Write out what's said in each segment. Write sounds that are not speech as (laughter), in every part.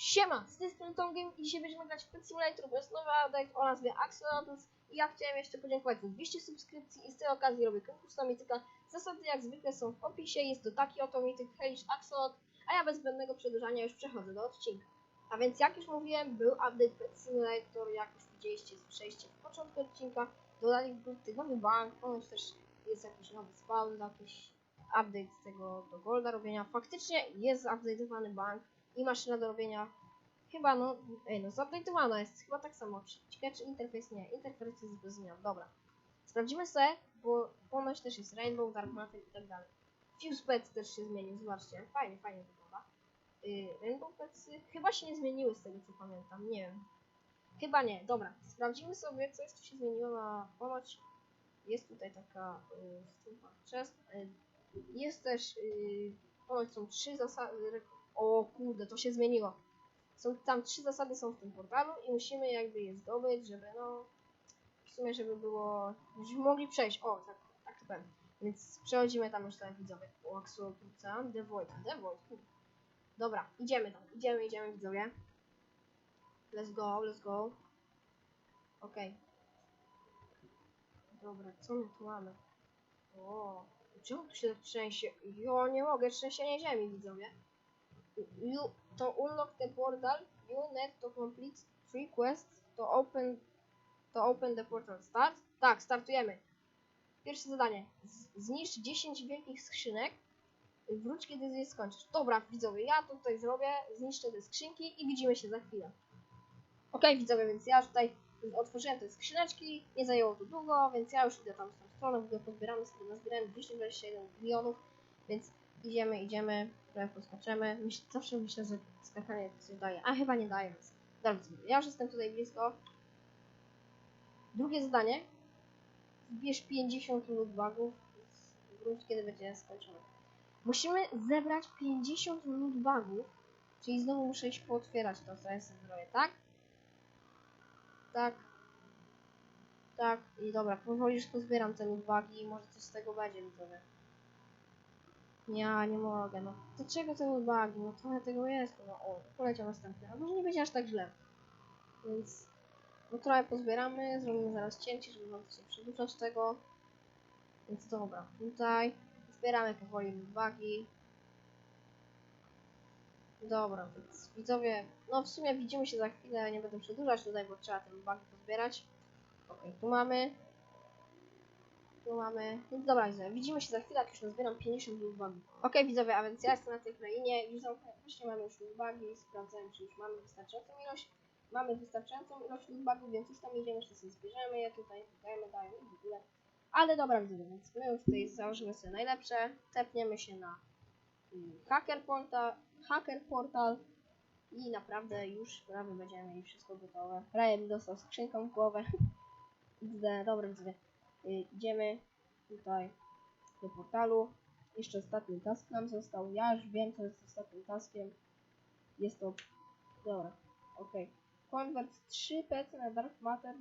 Siema, z tej strony Tom Game i dzisiaj będziemy grać w Pet Simulator, bo jest nowy update o nazwie Axolotls i ja chciałem jeszcze podziękować za 200 subskrypcji i z tej okazji robię konkurs na mityka. Zasady jak zwykle są w opisie, jest to taki oto mityk Hellish Axolot, a ja bez zbędnego przedłużania już przechodzę do odcinka. A więc jak już mówiłem, był update Pet Simulator, jak już widzieliście, słyszeliście w początku odcinka, dodali tygodni bank, ponoć też jest jakiś nowy spawn, jakiś update z tego do Golda robienia. Faktycznie jest update'owany bank i maszyna do robienia chyba no, ej no zupdate'owana jest, chyba tak samo. Ciekawe czy interfejs nie, interfejs jest bez zmian, dobra. Sprawdzimy sobie, bo ponoć też jest Rainbow, Dark Matter i tak dalej. Fuse Pets też się zmienił, zobaczcie, fajnie, fajnie wygląda. Yy, Rainbow Petsy chyba się nie zmieniły z tego co pamiętam, nie wiem. Chyba nie, dobra. Sprawdzimy sobie, co jest tu się zmieniło na ponoć. Jest tutaj taka yy, chest. Yy, jest też, yy, ponoć są trzy zasady. O kurde, to się zmieniło. Są tam trzy zasady są w tym portalu i musimy jakby je zdobyć, żeby no w sumie żeby było, żebyśmy mogli przejść. O, tak, tak to powiem. Więc przechodzimy tam już tutaj widzowie. O, Axolotluca, The Void, The Void. Dobra, idziemy tam, idziemy, idziemy widzowie. Let's go, let's go. Okej. Dobra, co my tu mamy? O, czemu tu się tak trzęsie? Jo, nie mogę, trzęsienie ziemi widzowie. You to unlock the portal, you need to complete three quests to open to open the portal. Start? Tak, startujemy. Pierwsze zadanie. Z zniszcz 10 wielkich skrzynek. Wróć, kiedy je skończysz. Dobra, widzowie, ja to tutaj zrobię, zniszczę te skrzynki i widzimy się za chwilę. Okej, widzowie, więc ja tutaj otworzyłem te skrzyneczki, nie zajęło to długo, więc ja już idę tam w tą stronę, w ogóle pozbieramy sobie, nazbierałem 221 milionów, więc idziemy, idziemy, trochę poskaczemy. Myśl, zawsze myślę, że skakanie coś daje, a chyba nie daje, więc widzowie, ja już jestem tutaj blisko. Drugie zadanie. Zbierz 50 loot bugów, wróć kiedy będzie skończone. Musimy zebrać 50 loot bugów, czyli znowu muszę iść pootwierać to, co ja sobie tak? Tak. Tak, i dobra, powoli już pozbieram te loot bugi i może coś z tego będzie, widzowie. Ja nie mogę, no. Dlaczego te loot bugi? No trochę tego jest, no o, poleciał następny, a może nie będzie aż tak źle. Więc, no trochę pozbieramy, zrobimy zaraz cięcie, żeby wam się tego. Więc dobra, tutaj zbieramy powoli bugi. Dobra, więc widzowie, no w sumie widzimy się za chwilę, nie będę przedłużać tutaj, bo trzeba ten bugi pozbierać. Okej, tu mamy. Tu mamy. Więc dobra, widzowie, widzimy się za chwilę, jak już nazbieram 50 loot bugów. Okej, widzowie, a więc ja jestem na tej krainie, zamknę, właśnie mamy już bugi, sprawdzałem, czy już mamy wystarczającą ilość. Mamy wystarczającą ilość bugów, więc już tam idziemy, jeszcze sobie zbierzemy je tutaj, dajemy, dajemy i w ogóle. Ale dobra, widzowie, więc my już tutaj założymy sobie najlepsze, tepniemy się na mm, hacker portal, hacker portal i naprawdę już prawie będziemy mieli wszystko gotowe. Ryan dostał skrzynką w głowę. (laughs) Dobra widzowie. Y, Idziemy tutaj do portalu. Jeszcze ostatni task nam został. Ja już wiem, co jest ostatnim taskiem. Jest to... Dobra, okej. Convert 3 PC na Dark Matter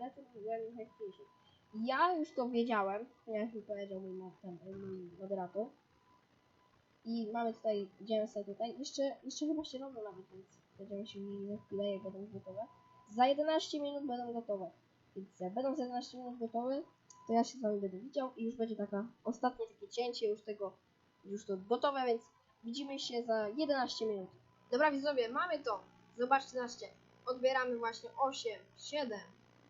Return when Hexation. Ja już to wiedziałem, jak mi powiedział mój, ten, mój moderator. I mamy tutaj, idziemy sobie tutaj. Jeszcze, jeszcze chyba się robią nawet, więc będziemy się mieli za chwilę, jak będą gotowe. Za 11 minut będą gotowe. Jak będą za 11 minut gotowe, to ja się z wami będę widział i już będzie taka ostatnie takie cięcie już tego, już to gotowe, więc widzimy się za 11 minut. Dobra widzowie, mamy to. Zobaczcie, zobaczcie. Odbieramy właśnie 8, 7,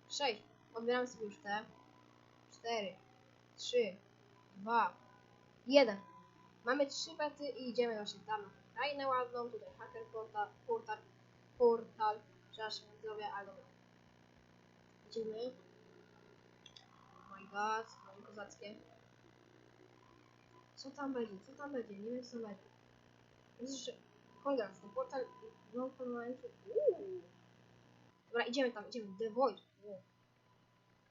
6. Odbieramy sobie już te. 4, 3, 2, 1. Mamy trzy bety i idziemy właśnie tam na krainę ładną, tutaj hacker portal, portal, portal, przepraszam widzowie, ale dobra. Idziemy. Oh my god, mamy kozackie. Co tam będzie, co tam będzie, nie wiem co będzie. Jest, że Congrats, ten portal, no permanent, uuu. Dobra, idziemy tam, idziemy, The Void, Uuu.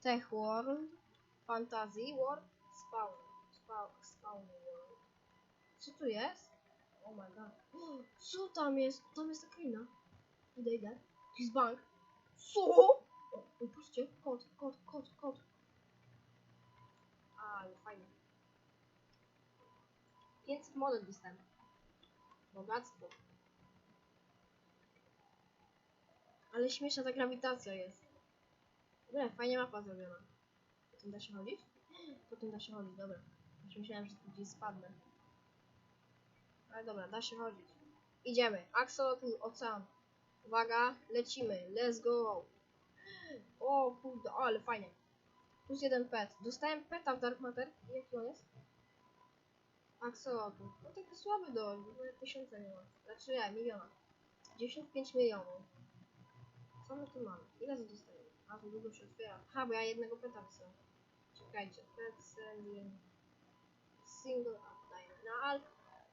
Tech World, Fantasy World, Spawn, Spawn, Spawn World. Co tu jest? Oh my god. (gasps) Co tam jest? Tam jest ta kraina. Idę, idę. To bank. Co? Patrzcie, kod, kod, kod, kod. Ale fajnie. 500 monet dostałem. Bogactwo. Ale śmieszna ta grawitacja jest. Ogóle fajnie mapa zrobiona. Po tym da się chodzić? Po tym da się chodzić, dobra. Już myślałem, że tu gdzieś spadnę. Ale dobra, da się chodzić. Idziemy. Axolotl, ocean. Uwaga, lecimy. Let's go. O kurde, ale fajnie. Plus jeden pet. Dostałem peta w Dark Matter. Jaki on jest? Axolotl. No taki słaby do tysiąca nie ma. Znaczy nie, miliona. 95 milionów. Co my tu mamy? Ile za dostajemy? A, to długo się otwiera. Ha, bo ja jednego peta wysyłam. Czekajcie. Pet sending. Single up dajmy. No, ale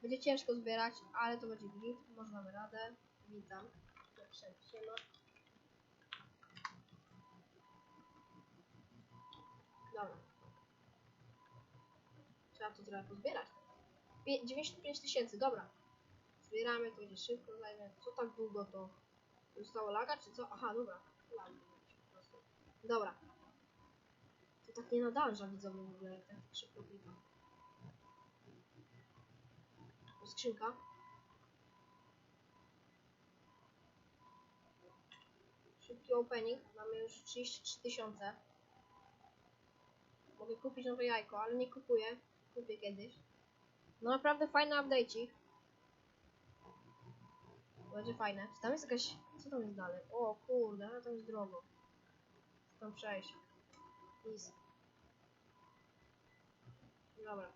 będzie ciężko zbierać, ale to będzie git. Może mamy radę. Witam. Cześć, siema. Dobra. Trzeba to trochę pozbierać. Pie- 95 tysięcy, dobra. Zbieramy, to będzie szybko zajmie. Co tak długo to? Zostało laga, czy co? Aha, dobra. Dobra. To tak nie nadąża widzowie w ogóle, jak tak szybko klika. Skrzynka. Szybki opening. Mamy już 33 tysiące. Mogę kupić nowe jajko, ale nie kupuję. Kupię kiedyś. No naprawdę fajny update'ik. Będzie fajne. Czy tam jest jakaś... Co tam jest dalej? O kurde, ale tam jest drogo. Tam przejść. Easy. Dobra.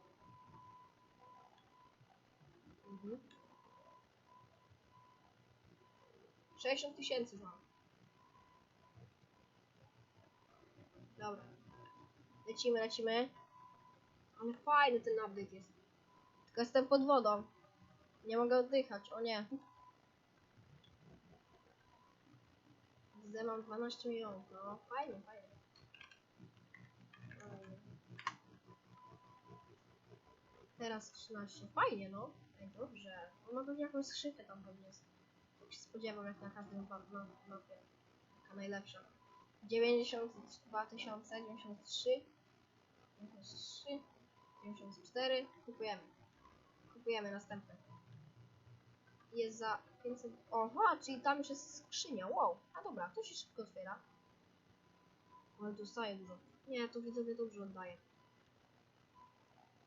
Mhm. 60 tysięcy mam. Dobra. Lecimy, lecimy. Ale fajny ten update jest. Tylko jestem pod wodą. Nie mogę oddychać, o nie. Widzę, mam 12 milionów, no fajnie, fajnie. Teraz 13, fajnie no. Ej, dobrze. On ma pewnie jakąś skrzynkę tam pewnie jest. Tak się spodziewam jak na każdym ma- ma- mapie. Taka najlepsza. 92 tysiące, 93, 93, 94. Kupujemy. Kupujemy następne. Jest za 500. Oha, czyli tam już jest skrzynia. Wow. A dobra, to się szybko otwiera. Ale dostaje dużo. Nie, to widzowie dobrze oddaje.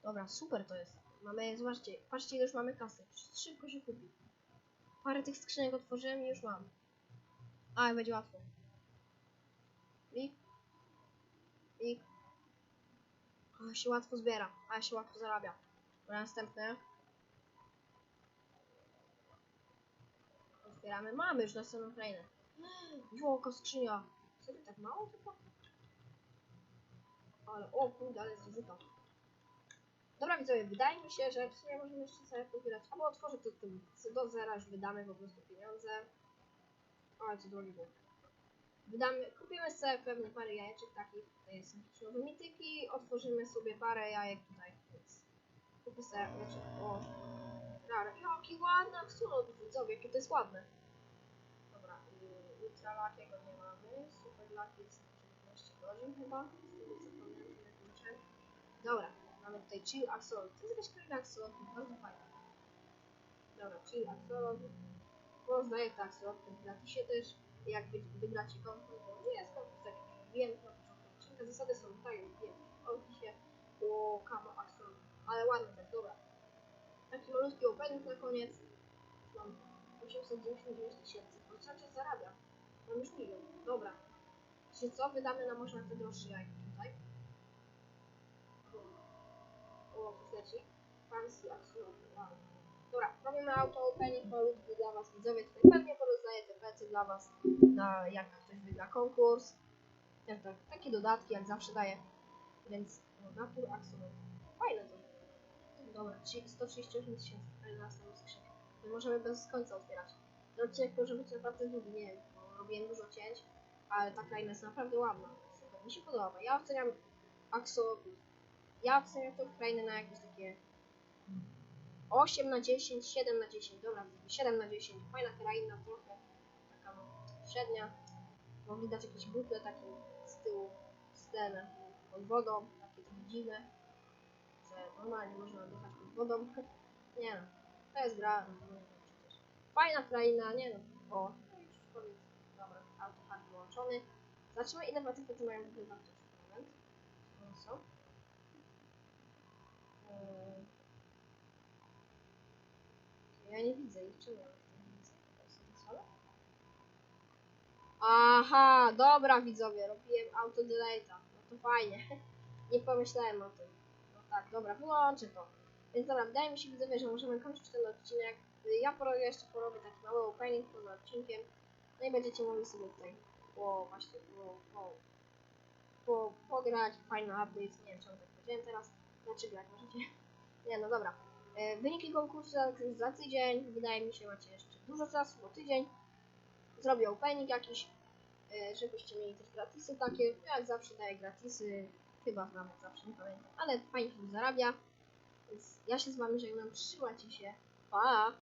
Dobra, super to jest. Mamy, zobaczcie, patrzcie ile już mamy kasy. Szybko się kupi. Parę tych skrzynek otworzyłem i już mam. A, będzie łatwo. Klik. Klik. A się łatwo zbiera, a się łatwo zarabia. Dobra, następne. Otwieramy. Mamy już następną krainę. Jaka skrzynia. Serio tak mało tylko? Ale, o kurde, ale jest ryzyko. Dobra widzowie, wydaje mi się, że w sumie możemy jeszcze sobie pobierać. Albo otworzę to tym. Do zera już wydamy po prostu pieniądze. Ale co drogi było. Wydamy, kupimy sobie pewnie parę jajeczek takich. To jest jakieś mityki. Otworzymy sobie parę jajek tutaj. Więc kupię sobie, znaczy, o. Rare. Jaki ładny absolut, widzowie, jakie to jest ładne. Dobra, y, ultra lakiego nie mamy. Super laki jest na 19 godzin chyba. Z tego co pamiętam. Dobra, mamy tutaj chill axolot. To jest jakaś kraina axolotl, bardzo fajna. Dobra, chill axolot. Rozdaję te axoloty w gratisie też. Jak wy, wygracie konkurs, bo nie jest konkurs taki, wiem na początku odcinka, zasady są tak, jak wiem, opisie, o kamo axolot. Ale ładny też, dobra. Taki malutki opening na koniec. Mam 899 tysięcy. Czas zarabia. Mam już milion. Dobra. Czy co? Wydamy na może na te droższe jajka tutaj. O, tu leci. Fancy absolutnie. Wow. Dobra, robimy auto opening malutki dla was widzowie. Tutaj pewnie porozdaję te plecy dla was. Na, jak ktoś wygra konkurs. Też tak, takie dodatki jak zawsze daję. Więc no, natur absolut. Fajne to. Dobra, czyli 138 tysięcy, ale na następną skrzynkę. Nie możemy bez końca otwierać. Ten odcinek może być naprawdę długi, nie wiem, bo robiłem dużo cięć, ale ta kraina jest naprawdę ładna. Mi się podoba. Ja oceniam Axolotl. Ja oceniam tą krainę na jakieś takie 8 na 10, 7 na 10, dobra, 7 na 10. Fajna kraina, trochę no, średnia. Mogli dać jakieś butle takie z tyłu, ten, pod wodą, takie trochę dziwne że normalnie można oddychać pod wodą. (laughs) Nie no, to jest gra. no, wiem, przecież. Fajna kraina, nie no. O, no i już koniec. Dobra. Zobaczymy ile to mają w ogóle wartość. Moment. One są. Eee, Ja nie widzę ich, ich nie widzę? To jest to słabo? Aha, dobra widzowie, robiłem auto delete'a. No to fajnie. (laughs) Nie pomyślałem o tym. No tak, dobra, wyłączę to. Więc dobra, wydaje mi się widzowie, że możemy kończyć ten odcinek. Ja porobię jeszcze porobię taki mały opening poza odcinkiem. No i będziecie mogli sobie tutaj po właśnie po, po, po, pograć, fajny update, nie wiem czemu tak powiedziałem teraz. Znaczy grać możecie. (laughs) Nie no dobra. E, Wyniki konkursu za, za tydzień. Wydaje mi się macie jeszcze dużo czasu, bo tydzień. Zrobię opening jakiś, żebyście mieli też gratisy takie. Jak zawsze daję gratisy, chyba nawet zawsze, nie pamiętam, ale fajnie się zarabia. Więc ja się z wami żegnam, trzymajcie się, pa!